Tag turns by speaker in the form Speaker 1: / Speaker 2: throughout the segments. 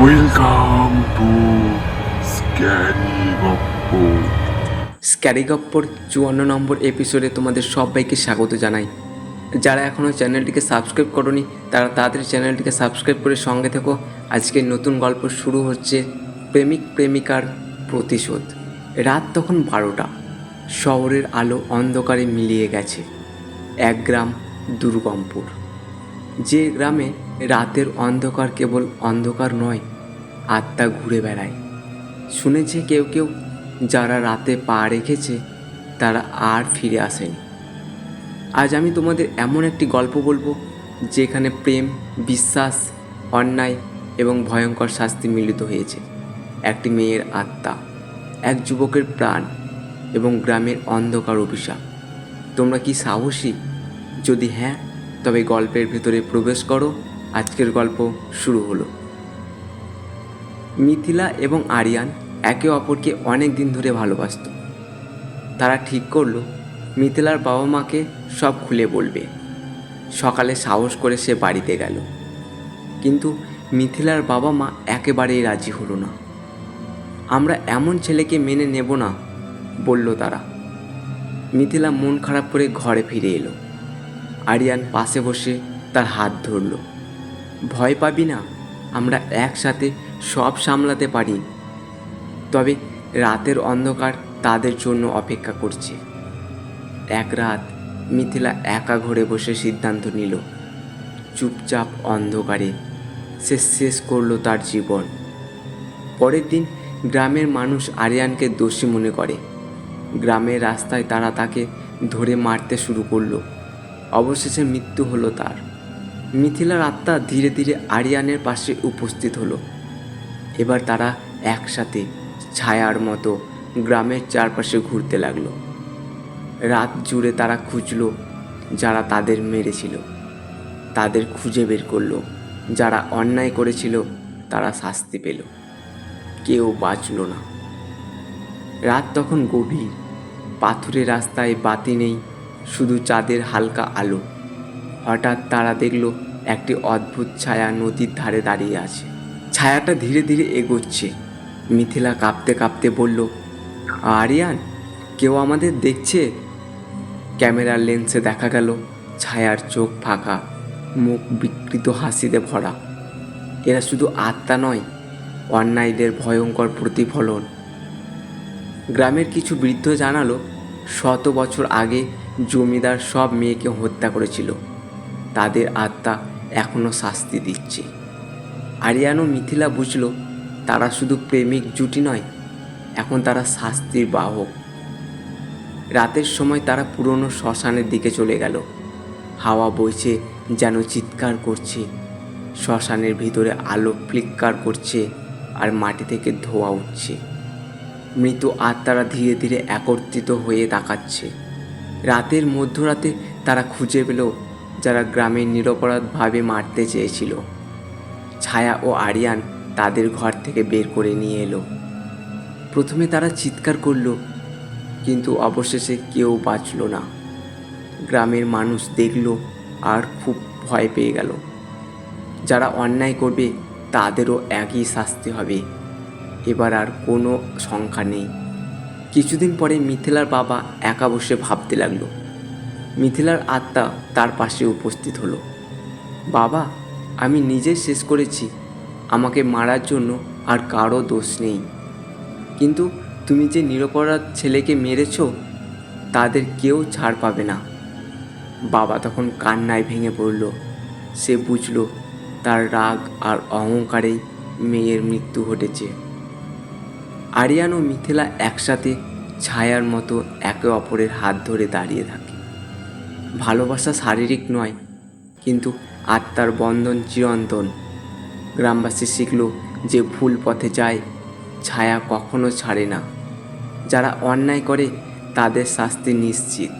Speaker 1: Welcome to scary গপ্প
Speaker 2: স্ক্যারিগপ্পর চুয়ান্ন নম্বর এপিসোডে তোমাদের সবাইকে স্বাগত জানাই। যারা এখনও চ্যানেলটিকে সাবস্ক্রাইব করনি, তারা তাড়াতাড়ি চ্যানেলটিকে সাবস্ক্রাইব করে সঙ্গে থেকো। আজকের নতুন গল্প শুরু হচ্ছে প্রেমিক প্রেমিকার প্রতিশোধ। রাত তখন বারোটা। শহরের আলো অন্ধকারে মিলিয়ে গেছে। এক গ্রাম দুর্গমপুর। যে গ্রামে রাতের অন্ধকার কেবল অন্ধকার নয়, আত্মা ঘুরে বেড়ায়। শুনেছে কেউ কেউ যারা রাতে পা রেখেছে, তারা আর ফিরে আসেনি। আজ আমি তোমাদের এমন একটি গল্প বলব, যেখানে প্রেম, বিশ্বাস, অন্যায় এবং ভয়ঙ্কর শাস্তি মিলিত হয়েছে। একটি মেয়ের আত্মা, এক যুবকের প্রাণ এবং গ্রামের অন্ধকার অভিশাপ। তোমরা কি সাহসী? যদি হ্যাঁ তবে গল্পের ভেতরে প্রবেশ করো। আজকের গল্প শুরু হলো। মিথিলা এবং আরিয়ান একে অপরকে অনেক দিন ধরে ভালোবাসত। তারা ঠিক করল, মিথিলার বাবা মাকে সব খুলে বলবে। সকালে সাহস করে সে বাড়িতে গেল। কিন্তু মিথিলার বাবা মা একেবারেই রাজি হলো না। আমরা এমন ছেলেকে মেনে নেব না, বলল তারা। মিথিলা মন খারাপ করে ঘরে ফিরে এলো। আরিয়ান পাশে বসে তার হাত ধরল। ভয় পাবি না, আমরা একসাথে সব সামলাতে পারি। তবে রাতের অন্ধকার তাদের জন্য অপেক্ষা করছে। এক রাত মিথিলা একা ঘরে বসে সিদ্ধান্ত নিল। চুপচাপ অন্ধকারে সে শেষ করল তার জীবন। পরের দিন গ্রামের মানুষ আরিয়ানকে দোষী মনে করে। গ্রামের রাস্তায় তারা তাকে ধরে মারতে শুরু করল। অবশেষে মৃত্যু হলো তার। মিথিলার আত্মা ধীরে ধীরে আরিয়ানের পাশে উপস্থিত হলো। এবার তারা একসাথে ছায়ার মতো গ্রামের চারপাশে ঘুরতে লাগল। রাত জুড়ে তারা খুঁজলো যারা তাদের মেরেছিল। তাদের খুঁজে বের করল। যারা অন্যায় করেছিল, তারা শাস্তি পেল। কেউ বাঁচল না। রাত তখন গভীর। পাথুরে রাস্তায় বাতি নেই, শুধু চাঁদের হালকা আলো। হঠাৎ তারা দেখল একটি অদ্ভুত ছায়া নদীর ধারে দাঁড়িয়ে আছে। ছায়াটা ধীরে ধীরে এগোচ্ছে। মিথিলা কাঁপতে কাঁপতে বলল, আরিয়ান, কেউ আমাদের দেখছে? ক্যামেরার লেন্সে দেখা গেল, ছায়ার চোখ ফাঁকা, মুখ বিকৃত হাসিতে ভরা। এরা শুধু আত্মা নয়, অন্যায়দের ভয়ঙ্কর প্রতিফলন। গ্রামের কিছু বৃদ্ধ জানালো, শত বছর আগে জমিদার সব মেয়েকে হত্যা করেছিল। তাদের আত্মা এখনও শাস্তি দিচ্ছে। আরিয়ান ও মিথিলা বুঝল, তারা শুধু প্রেমিক জুটি নয়, এখন তারা শাস্তির বাহক। রাতের সময় তারা পুরনো শ্মশানের দিকে চলে গেল। হাওয়া বইছে যেন চিৎকার করছে, শ্মশানের ভিতরে আলো ফ্লিক্কার করছে আর মাটি থেকে ধোয়া উঠছে। মৃত আত্মারা ধীরে ধীরে একত্রিত হয়ে তাকাচ্ছে। রাতের মধ্যরাতে তারা খুঁজে পেল যারা গ্রামের নিরপরাধভাবে মারতে চেয়েছিল। ছায়া ও আরিয়ান তাদের ঘর থেকে বের করে নিয়ে এলো। প্রথমে তারা চিৎকার করল, কিন্তু অবশেষে কেউ বাঁচল না। গ্রামের মানুষ দেখল আর খুব ভয় পেয়ে গেল। যারা অন্যায় করবে, তাদেরও একই শাস্তি হবে। এবার আর কোনো সংখ্যা নেই। কিছুদিন পরে মিথিলার বাবা একা বসে ভাবতে লাগল। মিথিলার আত্মা তার পাশে উপস্থিত হলো। বাবা, আমি নিজে শেষ করেছি। আমাকে মারার জন্য আর কারও দোষ নেই। কিন্তু তুমি যে নিরপরাধ ছেলেকে মেরেছ, তাদের কেউ ছাড় পাবে না। বাবা তখন কান্নায় ভেঙে পড়ল। সে বুঝল, তার রাগ আর অহংকারেই মেয়ের মৃত্যু ঘটেছে। আরিয়ান ও মিথিলা একসাথে ছায়ার মতো একে অপরের হাত ধরে দাঁড়িয়ে থাকে ভালোবাসা শারীরিক নয়, কিন্তু আত্মার বন্ধন চিরন্তন। গ্রামবাসী শিখল যে ভুল পথে যায়, ছায়া কখনো ছাড়ে না। যারা অন্যায় করে, তাদের শাস্তি নিশ্চিত।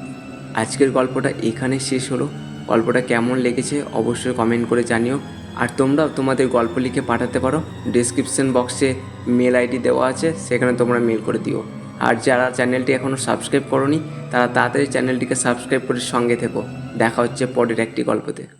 Speaker 2: আজকের গল্পটা এখানে শেষ হলো। গল্পটা কেমন লেগেছে অবশ্যই কমেন্ট করে জানিও। আর তোমরাও তোমাদের গল্প লিখে পাঠাতে পারো। ডিসক্রিপশন বক্সে মেল আইডি দেওয়া আছে, সেখানে তোমরা মেল করে দিও। আর যারা চ্যানেলটি এখনও সাবস্ক্রাইব করনি, তারা তাড়াতাড়ি চ্যানেলটিকে সাবস্ক্রাইব করে সঙ্গে থেকো। দেখা হচ্ছে পরের একটি গল্পতে।